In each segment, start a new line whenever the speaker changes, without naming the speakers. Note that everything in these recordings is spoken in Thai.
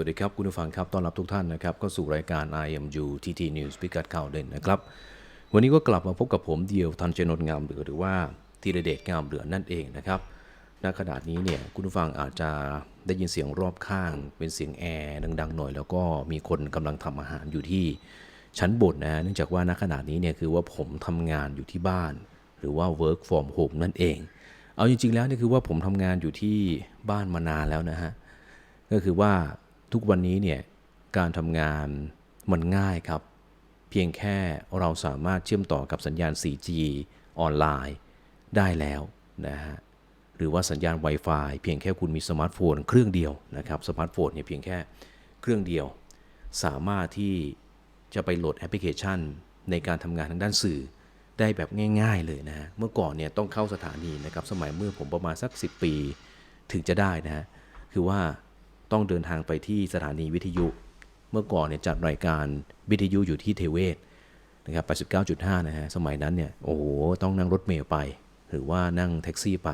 วัสดีครับ คุณผู้ฟังครับ ต้อนรับทุกท่านนะครับเข้าสู่รายการ IMU TT News พิกัดข่าวเด่นนะครับ วันนี้ก็กลับมาพบกับผมเดียวทันเจนนท์งามเหลือหรือว่าธีรเดชงามเหลือนั่นเองนะครับณขณะนี้เนี่ยคุณผู้ฟังอาจจะได้ยินเสียงรอบข้าง เป็นเสียงแอร์ดังๆหน่อย แล้วก็มีคนกำลังทำอาหารอยู่ที่ชั้นบนนะเนื่องจากว่าณขณะนี้เนี่ยคือว่าผมทำงานอยู่ที่บ้าน หรือว่า work from home นั่นเอง เอาจริงๆแล้วเนี่ยคือว่าผมทำงานอยู่ที่บ้านมานานแล้วนะฮะก็คือว่า ทุกวันนี้เนี่ยการทำงานมันง่ายครับ เพียงแค่เราสามารถเชื่อมต่อกับสัญญาณ 4G ออนไลน์ได้แล้วนะฮะหรือว่าสัญญาณ Wi-Fi เพียงแค่คุณมีสมาร์ทโฟนเครื่องเดียวนะครับสมาร์ทโฟนเนี่ยเพียงแค่เครื่องเดียว สามารถที่จะไปโหลดแอปพลิเคชัน ในการทำงานทางด้านสื่อได้แบบง่าย ๆ เลยนะฮะเมื่อก่อนเนี่ยต้องเข้าสถานีนะครับสมัยเมื่อผมประมาณสัก 10 ปีถึงจะได้นะฮะคือว่า ต้องเดินทางไปที่สถานีวิทยุ เมื่อก่อนเนี่ยจัดรายการวิทยุอยู่ที่เทเวศนะครับ89.5 นะฮะ สมัยนั้นเนี่ย โอ้โห ต้องนั่งรถเมล์ไป หรือว่านั่งแท็กซี่ไป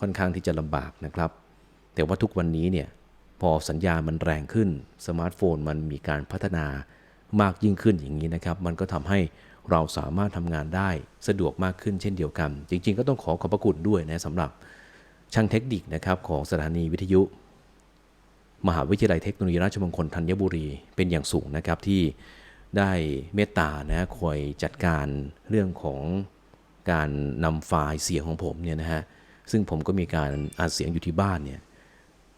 ค่อนข้างที่จะลำบากนะครับ แต่ว่าทุกวันนี้เนี่ย พอสัญญาณมันแรงขึ้น สมาร์ทโฟนมันมีการพัฒนามากยิ่งขึ้นอย่างนี้นะครับ มันก็ทำให้เราสามารถทำงานได้สะดวกมากขึ้นเช่นเดียวกัน จริง ๆ ก็ต้องขอขอบพระคุณด้วยนะสำหรับช่างเทคนิคนะครับของสถานีวิทยุ มหาวิทยาลัยเทคโนโลยีราชมงคลธัญบุรีเป็นอย่างสูงนะครับที่ได้เมตตานะคอยจัดการเรื่องของการนำไฟล์เสียงของผมเนี่ยนะฮะซึ่งผมก็มีการอัดเสียงอยู่ที่บ้านเนี่ย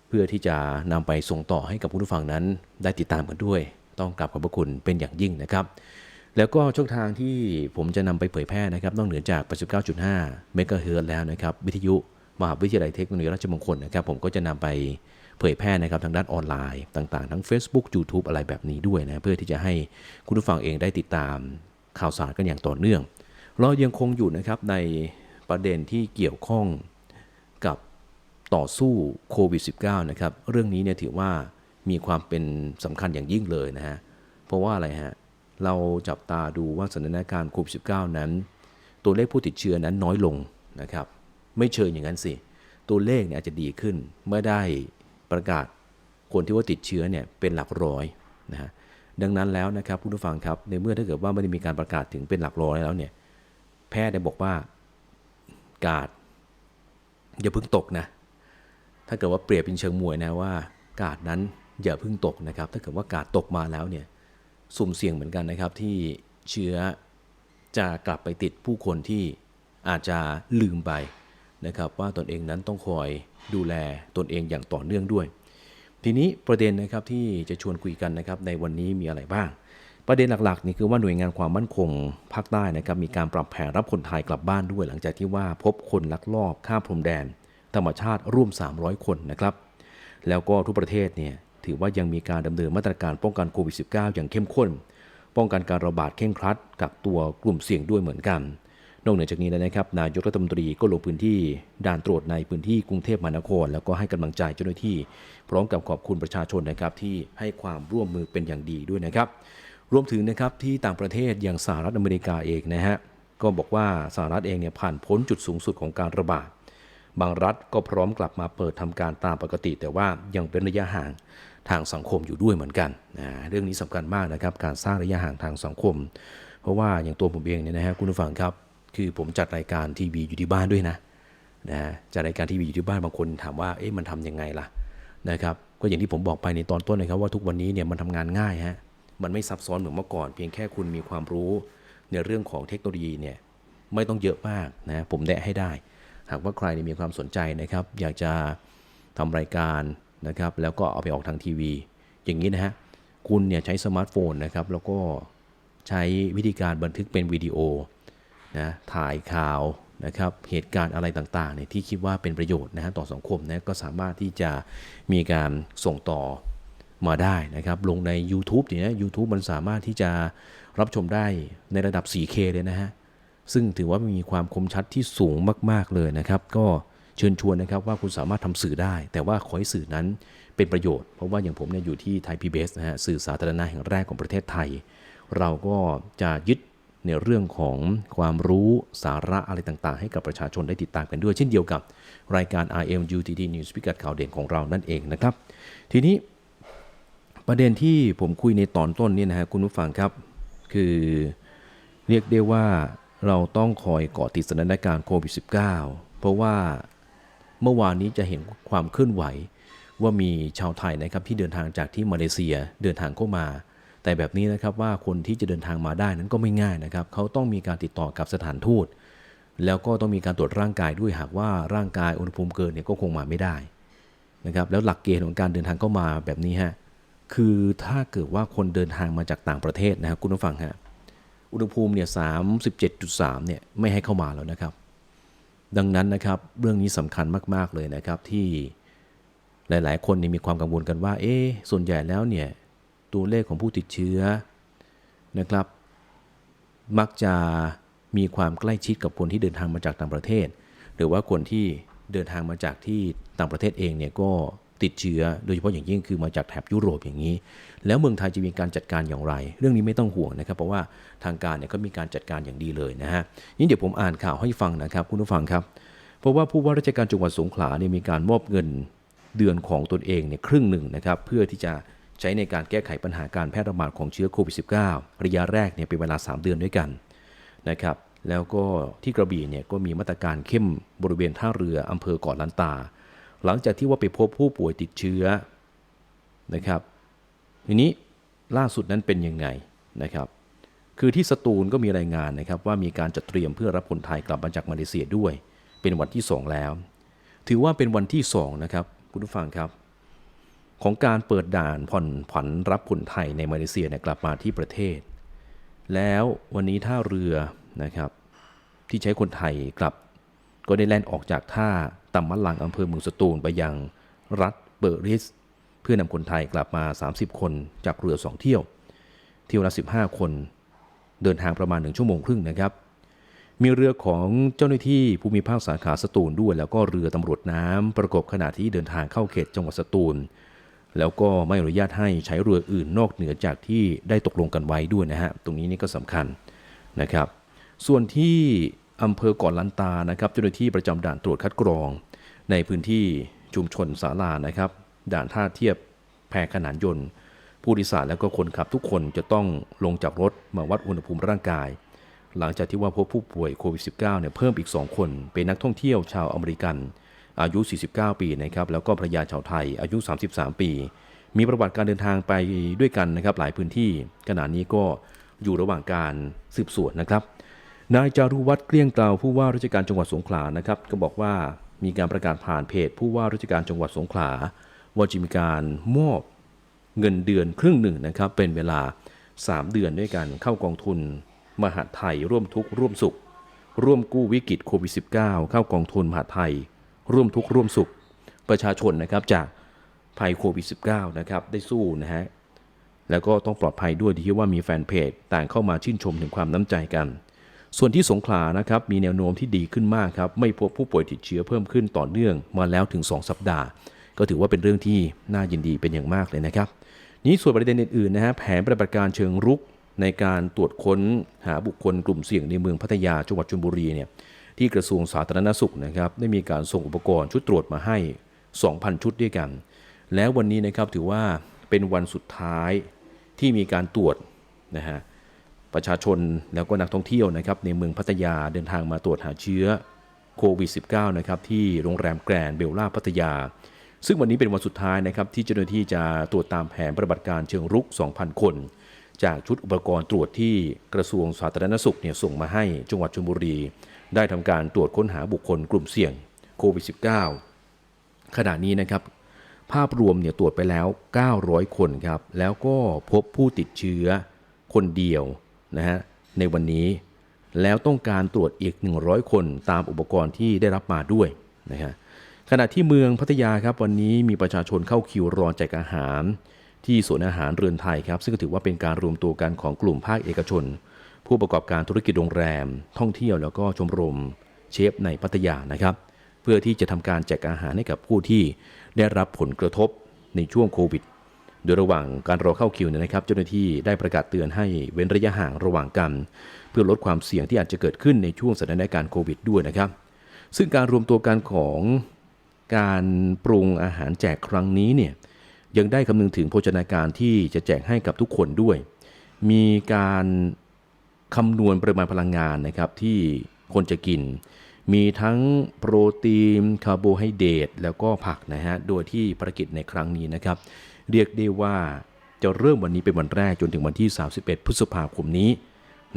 เพื่อที่จะนำไปส่งต่อให้กับผู้ฟังนั้น ได้ติดตามกันด้วย ต้องกราบขอบพระคุณเป็นอย่างยิ่งนะครับ แล้วก็ช่องทางที่ผมจะนำไปเผยแพร่นะครับนอกเหนือจาก 89.5 เมกะเฮิรตซ์แล้วนะครับ วิทยุมหาวิทยาลัยเทคโนโลยีราชมงคลนะครับ ผมก็จะนำไป เผยแพร่นะครับทางด้านออนไลน์ต่างๆ ทั้ง Facebook YouTube อะไรแบบนี้ด้วยนะเพื่อที่จะให้คุณผู้ฟังเองได้ติดตามข่าวสารกันอย่างต่อเนื่อง เรายังคงอยู่นะครับในประเด็นที่เกี่ยวข้องกับต่อสู้โควิด -19 นะครับเรื่องนี้เนี่ยถือว่ามีความเป็นสำคัญอย่างยิ่งเลยนะฮะเพราะว่าอะไรฮะเราจับตาดูว่าสถานการณ์โควิด -19 นั้น ตัวเลขผู้ติดเชื้อนั้นน้อยลงนะครับ ไม่เชิญอย่างนั้นสิ ตัวเลขเนี่ยอาจจะดีขึ้นเมื่อได้ ประกาศคนที่ว่าติดเชื้อเนี่ยเป็นหลักร้อยนะฮะดังนั้นแล้วนะครับผู้ฟังครับในเมื่อถ้าเกิดว่าไม่ได้มีการประกาศถึงเป็นหลักร้อยแล้วเนี่ยแพทย์ได้บอกว่ากาดอย่าเพิ่งตกนะถ้าเกิดว่าเปรียบเป็นเชิงมวยนะว่ากาดนั้นอย่าเพิ่งตกนะครับ ถ้าเกิดว่ากาดตกมาแล้วเนี่ยสุ่มเสี่ยงเหมือนกันนะครับ ที่เชื้อจะกลับไปติดผู้คนที่อาจจะลืมไป นะครับว่าตนเองนั้นต้องคอยดูแลตนเองอย่างต่อเนื่องด้วย ทีนี้ประเด็นนะครับที่จะชวนคุยกันนะครับในวันนี้มีอะไรบ้าง ประเด็นหลักๆนี่คือว่าหน่วยงานความมั่นคงภาคใต้นะครับมีการปรับแผนรับคนไทยกลับบ้านด้วย หลังจากที่ว่าพบคนลักลอบข้ามพรมแดน ธรรมชาติร่วม 300 คนนะครับแล้วก็ทุกประเทศเนี่ยถือว่ายังมีการดำเนินมาตรการป้องกันโควิด -19 อย่างเข้มข้น ป้องกันการระบาดเข่งครัดกับตัวกลุ่มเสี่ยงด้วยเหมือนกัน นอกเหนือจากนี้แล้วนะครับ นายกรัฐมนตรีก็ลงพื้นที่ด่านตรวจในพื้นที่กรุงเทพมหานคร แล้วก็ให้กำลังใจเจ้าหน้าที่ พร้อมกับขอบคุณประชาชนนะครับที่ให้ความร่วมมือเป็นอย่างดีด้วยนะครับ รวมถึงนะครับที่ต่างประเทศอย่างสหรัฐอเมริกาเองนะฮะก็บอกว่าสหรัฐเองเนี่ยผ่านพ้นจุดสูงสุดของการระบาด บางรัฐก็พร้อมกลับมาเปิดทำการตามปกติ แต่ว่ายังเป็นระยะห่างทางสังคมอยู่ด้วยเหมือนกันนะเรื่องนี้สำคัญมากนะครับการสร้างระยะห่างทางสังคม เพราะว่าอย่างตัวผมเองเนี่ยนะฮะคุณผู้ฟังครับ คือผมจัดรายการทีวีอยู่ที่บ้านด้วยนะนะจัดรายการทีวีอยู่ที่บ้านบางคนถามว่าเอ๊ะมันทำยังไงล่ะนะครับก็อย่างที่ผมบอกไปในตอนต้นนะครับว่าทุกวันนี้เนี่ยมันทำงานง่ายฮะมันไม่ซับซ้อนเหมือนเมื่อก่อน เพียงแค่คุณมีความรู้ในเรื่องของเทคโนโลยีเนี่ยไม่ต้องเยอะมากนะผมแนะให้ได้ หากว่าใครมีความสนใจนะครับ อยากจะทำรายการนะครับ แล้วก็เอาไปออกทางทีวี อย่างนี้นะฮะคุณเนี่ยใช้สมาร์ทโฟนนะครับ แล้วก็ใช้วิธีการบันทึกเป็นวิดีโอ นะถ่ายข่าวนะครับเหตุการณ์อะไรต่างๆเนี่ยที่คิดว่าเป็นประโยชน์นะฮะต่อสังคมนะก็สามารถที่จะมีการส่งต่อมาได้นะครับลงใน YouTube เนี่ยนะ YouTube มันสามารถที่จะรับชมได้ในระดับ 4K เลยนะฮะซึ่งถือว่ามีความคมชัดที่สูงมาก ๆเลยนะครับ ก็เชิญชวนนะครับว่าคุณสามารถทำสื่อได้ แต่ว่าขอให้สื่อนั้นเป็นประโยชน์ เพราะว่าอย่างผมเนี่ยอยู่ที่ไทยพีบีเอสนะฮะสื่อสาธารณะแห่งแรกของประเทศไทย เราก็จะยึด ในเรื่องของความรู้สาระอะไรต่างๆ ให้กับประชาชนได้ติดตามกันด้วย เช่นเดียวกับรายการ RMUTT News พิกัดข่าวเด่นของเรานั่นเองนะครับ ทีนี้ประเด็นที่ผมคุยในตอนต้นเนี่ยนะฮะคุณผู้ฟังครับ คือเรียกได้ว่าเราต้องคอยเกาะติดสถานการณ์โควิด -19 เพราะว่าเมื่อวานนี้จะเห็นความเคลื่อนไหวว่ามีชาวไทยนะครับที่เดินทางจากที่มาเลเซียเดินทางเข้ามา แต่แบบนี้นะครับว่าคนที่จะเดินทางมาได้นั้นก็ไม่ง่ายนะครับ เขาต้องมีการติดต่อกับสถานทูต แล้วก็ต้องมีการตรวจร่างกายด้วยหากว่าร่างกายอุณหภูมิเกินเนี่ยก็คงมาไม่ได้นะครับแล้วหลักเกณฑ์ของการเดินทางเข้ามาแบบนี้ฮะคือถ้าเกิดว่าคนเดินทางมาจากต่างประเทศนะครับคุณผู้ฟังฮะอุณหภูมิเนี่ยสามสิบเจ็ดจุดสามเนี่ยไม่ให้เข้ามาแล้วนะครับ ดังนั้นนะครับเรื่องนี้สำคัญมาก ๆ เลยนะครับที่หลาย ๆ คนนี่มีความกังวลกันว่า เอ๊ส่วนใหญ่แล้วเนี่ย ตัวเลขของผู้ติดเชื้อนะครับ มักจะมีความใกล้ชิดกับคนที่เดินทางมาจากต่างประเทศ หรือว่าคนที่เดินทางมาจากที่ต่างประเทศเองเนี่ยก็ติดเชื้อ โดยเฉพาะอย่างยิ่งคือมาจากแถบยุโรปอย่างนี้ แล้วเมืองไทยจะมีการจัดการอย่างไร เรื่องนี้ไม่ต้องห่วงนะครับ เพราะว่าทางการเนี่ยก็มีการจัดการอย่างดีเลยนะฮะนี่เดี๋ยวผมอ่านข่าวให้ฟังนะครับคุณผู้ฟังครับ เพราะว่าผู้ว่าราชการจังหวัดสงขลาเนี่ยมีการมอบเงินเดือนของตนเองเนี่ยครึ่งหนึ่งนะครับ เพื่อที่จะ ใช้ในการแก้ไขปัญหาการแพร่ระบาดของเชื้อโควิด -19 ระยะแรกเนี่ยเป็นเวลา 3 เดือนด้วยกันนะครับแล้วก็ที่กระบี่เนี่ยก็มีมาตรการเข้มบริเวณท่าเรืออำเภอเกาะลันตา หลังจากที่ว่าไปพบผู้ป่วยติดเชื้อนะครับทีนี้ล่าสุดนั้นเป็นยังไงนะครับคือที่สตูลก็มีรายงานนะครับว่ามีการจัดเตรียมเพื่อรับคนไทยกลับมาจากมาเลเซียด้วย เป็นวันที่ 2 แล้ว ถือว่าเป็นวันที่2นะครับคุณผู้ฟังครับ ของการเปิดด่านผ่อนผันรับคนไทยในมาเลเซียเนี่ยกลับมาที่ประเทศ แล้ววันนี้ท่าเรือนะครับที่ใช้คนไทยกลับ ก็ได้แล่นออกจากท่าตำมะลังอำเภอเมืองสตูลไปยังรัฐเบอร์ริส เพื่อนำคนไทยกลับมา 30 คนจากเรือ 2 เที่ยว เที่ยวละ 15 คน เดินทางประมาณ 1 ชั่วโมงครึ่งนะครับ มีเรือของเจ้าหน้าที่ภูมิภาคสาขาสตูลด้วย แล้วก็เรือตำรวจน้ำประกบขณะที่เดินทางเข้าเขตจังหวัดสตูล แล้วก็ไม่อนุญาตให้ใช้เรืออื่นนอกเหนือจากที่ได้ตกลงกันไว้ด้วยนะฮะ ตรงนี้นี่ก็สำคัญนะครับ ส่วนที่อำเภอเก่อนลันตานะครับเจ้าหน้าที่ประจำด่านตรวจคัดกรอง ในพื้นที่ชุมชนสาลานะครับ ด่านท่าเทียบแพขนานยนต์ ผู้โดยสารแล้วก็คนขับทุกคนจะต้องลงจากรถมาวัดอุณหภูมิร่างกาย หลังจากที่ว่าพบผู้ป่วยโควิด -19 เนี่ยเพิ่มอีก 2 คน เป็นนักท่องเที่ยวชาวอเมริกัน อายุ 49 ปีนะครับแล้วก็ภรรยาชาวไทยอายุ 33 ปี มีประวัติการเดินทางไปด้วยกันนะครับหลายพื้นที่ขณะนี้ก็อยู่ระหว่างการสืบสวนนะครับ นายจารุวัฒน์เกลี้ยงกล่าวผู้ว่าราชการจังหวัดสงขลานะครับก็บอกว่ามีการประกาศผ่านเพจ ผู้ว่าราชการจังหวัดสงขลาว่าจะมีการมอบเงินเดือนครึ่งหนึ่งนะครับเป็นเวลา 3 เดือนด้วยกันเข้ากองทุน มหาไทยร่วมทุกข์ร่วมสุข ร่วมกู้วิกฤตโควิด -19 เข้ากองทุนมหาไทย ร่วมทุกข์ร่วมสุขประชาชนนะครับจากภัยโควิด -19 นะครับได้สู้นะฮะแล้วก็ต้องปลอดภัยด้วยที่ว่ามีแฟนเพจต่างเข้ามาชื่นชมถึงความน้ำใจกัน ส่วนที่สงขลานะครับมีแนวโน้มที่ดีขึ้นมากครับไม่พบผู้ป่วยติดเชื้อเพิ่มขึ้นต่อเนื่องมาแล้วถึง 2 สัปดาห์ ก็ถือว่าเป็นเรื่องที่น่ายินดีเป็นอย่างมากเลยนะครับ นี้ส่วนประเด็นอื่นๆนะฮะแผนปฏิบัติการเชิงรุกในการตรวจค้นหาบุคคลกลุ่มเสี่ยงในเมืองพัทยาจังหวัดชลบุรีเนี่ย ที่กระทรวงสาธารณสุขนะครับได้มีการส่งอุปกรณ์ชุดตรวจมาให้ 2,000 ชุดด้วยกัน แล้ววันนี้นะครับถือว่าเป็นวันสุดท้ายที่มีการตรวจนะฮะประชาชนแล้วก็นักท่องเที่ยวนะครับในเมืองพัทยาเดินทางมาตรวจหาเชื้อโควิด -19 นะครับที่โรงแรมแกรนเบลล่าพัทยา ซึ่งวันนี้เป็นวันสุดท้ายนะครับที่เจ้าหน้าที่จะตรวจตามแผนปฏิบัติการเชิงรุก 2,000 คน จากชุดอุปกรณ์ตรวจที่กระทรวงสาธารณสุขเนี่ยส่งมาให้จังหวัดชลบุรี ได้ทำการตรวจค้นหาบุคคลกลุ่มเสี่ยงโควิด -19 ขณะนี้นะครับ ภาพรวมเนี่ยตรวจไปแล้ว 900 คนครับ แล้วก็พบผู้ติดเชื้อคนเดียวนะฮะในวันนี้ แล้วต้องการตรวจอีก 100 คนตามอุปกรณ์ที่ได้รับมาด้วยนะฮะขณะที่เมืองพัทยาครับวันนี้มีประชาชนเข้าคิวรอแจกอาหาร ที่สวนอาหารเรือนไทยครับ ซึ่งถือว่าเป็นการรวมตัวกันของกลุ่มภาคเอกชน ผู้ประกอบการธุรกิจโรงแรม ท่องเที่ยวแล้วก็ชมรมเชฟในพัทยานะครับ เพื่อที่จะทำการแจกอาหารให้กับผู้ที่ได้รับผลกระทบในช่วงโควิด โดยระหว่างการรอเข้าคิวเนยนะครับ เจ้าหน้าที่ได้ประกาศเตือนให้เว้นระยะห่างระหว่างกัน เพื่อลดความเสี่ยงที่อาจจะเกิดขึ้นในช่วงสถานการณ์โควิดด้วยนะครับ ซึ่งการรวมตัวกันของการปรุงอาหารแจกครั้งนี้เนี่ยยังได้คำนึงถึงโภชนาการที่จะแจกให้กับทุกคนด้วย มีการ คำนวณปริมาณพลังงานนะครับที่คนจะกิน มีทั้งโปรตีนคาร์โบไฮเดรตแล้วก็ผักนะฮะโดยที่ภารกิจในครั้งนี้นะครับ เรียกได้ว่าจะเริ่มวันนี้เป็นวันแรกจนถึงวันที่ 31 พฤษภาคมนี้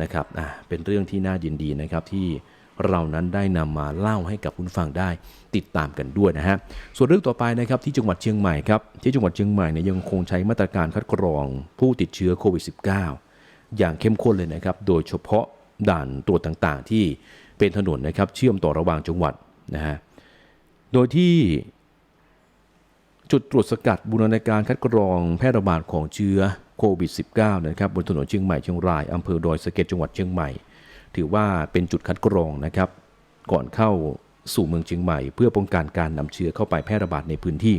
นะครับอะเป็นเรื่องที่น่ายินดีนะครับที่เรานั้นได้นำมาเล่าให้กับคุณฟังได้ติดตามกันด้วยนะฮะ ส่วนเรื่องต่อไปนะครับที่จังหวัดเชียงใหม่ครับที่จังหวัดเชียงใหม่เนี่ยยังคงใช้มาตรการคัดกรองผู้ติดเชื้อโควิด -19 อย่างเข้มข้นเลยนะครับ โดยเฉพาะด่านตรวจต่างๆ ที่เป็นถนนนะครับเชื่อมต่อระหว่างจังหวัดนะฮะ โดยที่จุดตรวจสกัดบูรณาการคัดกรองแพร่ระบาดของเชื้อโควิด -19 นะครับบนถนนเชียงใหม่เชียงรายอำเภอดอยสะเก็ดจังหวัดเชียงใหม่ ถือว่าเป็นจุดคัดกรองนะครับ ก่อนเข้าสู่เมืองเชียงใหม่ เพื่อป้องกันการนำเชื้อเข้าไปแพร่ระบาดในพื้นที่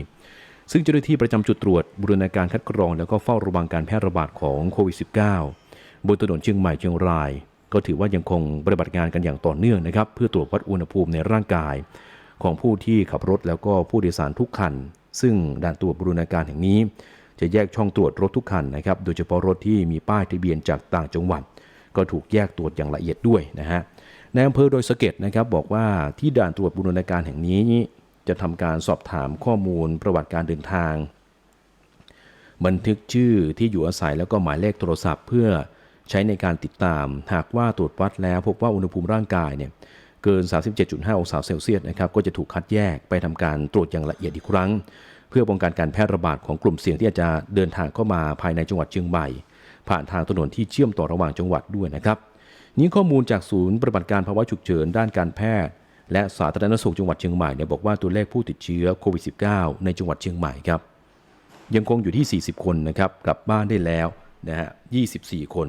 ซึ่งเจ้าหน้าที่ประจำจุดตรวจบูรณาการคัดกรอง แล้วก็เฝ้าระวังการแพร่ระบาดของโควิด -19 บนถนนเชียงใหม่เชียงราย ก็ถือว่ายังคงปฏิบัติงานกันอย่างต่อเนื่องนะครับ เพื่อตรวจวัดอุณหภูมิในร่างกาย ของผู้ที่ขับรถแล้วก็ผู้โดยสารทุกคัน ซึ่งด่านตรวจบรูรณาการแห่งนี้ จะแยกช่องตรวจรถทุกคันนะครับ โดยเฉพาะรถที่มีป้ายทะเบียนจากต่างจังหวัด ก็ถูกแยกตรวจอย่างละเอียดด้วยนะฮะในอำเภอโดยสะเก็ดนะครับบอกว่าที่ด่านตรวจบรูรณาการแห่งนี้ จะทำการสอบถามข้อมูลประวัติการเดินทาง บันทึกชื่อที่อยู่อาศัยแล้วก็หมายเลขโทรศัพท์ เพื่อ ใช้ในการติดตาม หากว่าตรวจวัดแล้วพบว่าอุณหภูมิร่างกายเนี่ยเกิน 37.5 องศาเซลเซียสนะครับก็จะถูกคัดแยกไปทำการตรวจอย่างละเอียดอีกครั้ง เพื่อป้องกันการแพร่ระบาดของกลุ่มเสี่ยงที่อาจจะเดินทางเข้ามาภายในจังหวัดเชียงใหม่ ผ่านทางถนนที่เชื่อมต่อระหว่างจังหวัดด้วยนะครับนี้ข้อมูลจากศูนย์ปฏิบัติการภาวะฉุกเฉินด้านการแพทย์ และสาธารณสุขจังหวัดเชียงใหม่เนี่ยบอกว่าตัวเลขผู้ติดเชื้อโควิด -19 ในจังหวัดเชียงใหม่ครับยังคงอยู่ที่ 40 คนนะครับกลับบ้านได้แล้วนะฮะ24 คน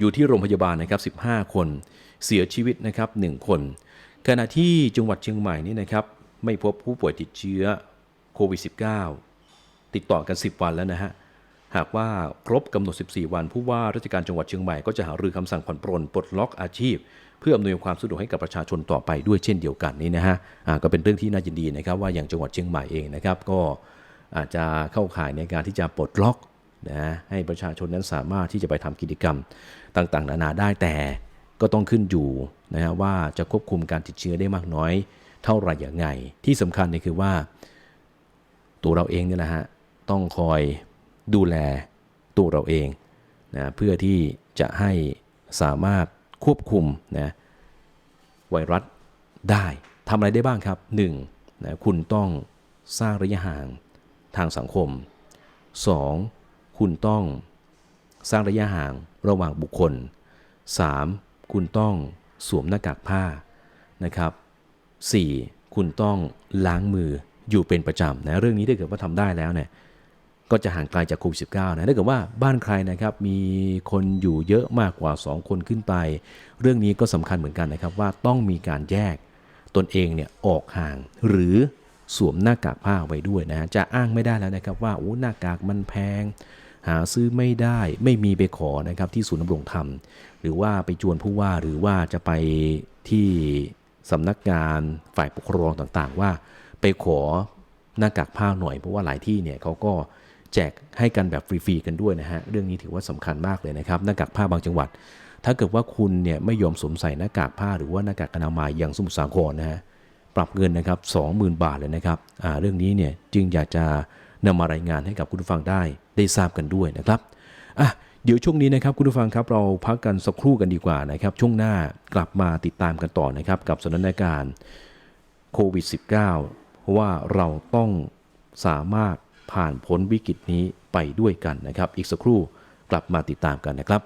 อยู่ที่โรงพยาบาลนะครับ 15 คน เสียชีวิตนะครับ 1 คน ขณะที่จังหวัดเชียงใหม่นี่นะครับ ไม่พบผู้ป่วยติดเชื้อโควิด -19 ติดต่อกัน 10 วันแล้วนะฮะ หากว่าครบกำหนด 14 วัน ผู้ว่าราชการจังหวัดเชียงใหม่ก็จะหารือคำสั่งผ่อนปรนปลดล็อกอาชีพ เพื่ออำนวยความสะดวกให้กับประชาชนต่อไปด้วยเช่นเดียวกันนี่นะฮะก็เป็นเรื่องที่น่ายินดีนะครับว่าอย่างจังหวัดเชียงใหม่เองนะครับก็อาจจะเข้าข่ายในการที่จะปลดล็อก นะให้ประชาชนนั้นสามารถที่จะไปทำกิจกรรมต่างๆ นานาได้แต่ก็ต้องขึ้นอยู่นะฮะว่าจะควบคุมการติดเชื้อได้มากน้อยเท่าไหร่อย่างไง ที่สำคัญเนี่ยคือว่า ตัวเราเองเนี่ยนะฮะต้องคอยดูแลตัวเราเองนะเพื่อที่จะให้สามารถควบคุมนะไวรัสได้ทำอะไรได้บ้างครับ1นะคุณต้องสร้างระยะห่างทางสังคม 2. คุณต้องสร้างระยะห่างระหว่างบุคคล 3. คุณต้องสวมหน้ากากผ้านะครับ 4. คุณต้องล้างมืออยู่เป็นประจำนะเรื่องนี้ถ้าเกิดว่าทำได้แล้วเนี่ยก็จะห่างไกลจากโควิด -19 นะถ้าเกิดว่าบ้านใครนะครับมีคนอยู่เยอะมากกว่า 2 คนขึ้นไป เรื่องนี้ก็สำคัญเหมือนกันนะครับว่าต้องมีการแยกตนเองเนี่ยออกห่างหรือสวมหน้ากากผ้าไว้ด้วยนะจะอ้างไม่ได้แล้วนะครับว่าโอ้หน้ากากมันแพง หาซื้อไม่ได้ไม่มีไปขอนะครับที่ศูนย์ดำรงธรรม หรือว่าไปจวนผู้ว่าหรือว่าจะไปที่สำนักงานฝ่ายปกครองต่างๆ ว่าไปขอหน้ากากผ้าหน่อยเพราะว่าหลายที่เนี่ยเขาก็แจกให้กันแบบฟรีๆกันด้วยนะฮะเรื่องนี้ถือว่าสำคัญมากเลยนะครับหน้ากากผ้าบางจังหวัด ถ้าเกิดว่าคุณเนี่ยไม่ยอมสวมใส่หน้ากากผ้าหรือว่าหน้ากากอนามัยอย่างสมุทรสาครนะฮะปรับเงินนะครับ20,000 บาทเลยนะครับอ่าเรื่องนี้เนี่ยจึงอยากจะ นำมารายงานให้กับคุณผู้ฟังได้ได้ทราบกันด้วยนะครับอะเดี๋ยวช่วงนี้นะครับคุณผู้ฟังครับเราพักกันสักครู่กันดีกว่านะครับ ช่วงหน้ากลับมาติดตามกันต่อนะครับกับสถานการณ์โควิด -19 เพราะว่าเราต้องสามารถผ่านพ้นวิกฤตนี้ไปด้วยกันนะครับ อีกสักครู่กลับมาติดตามกันนะครับ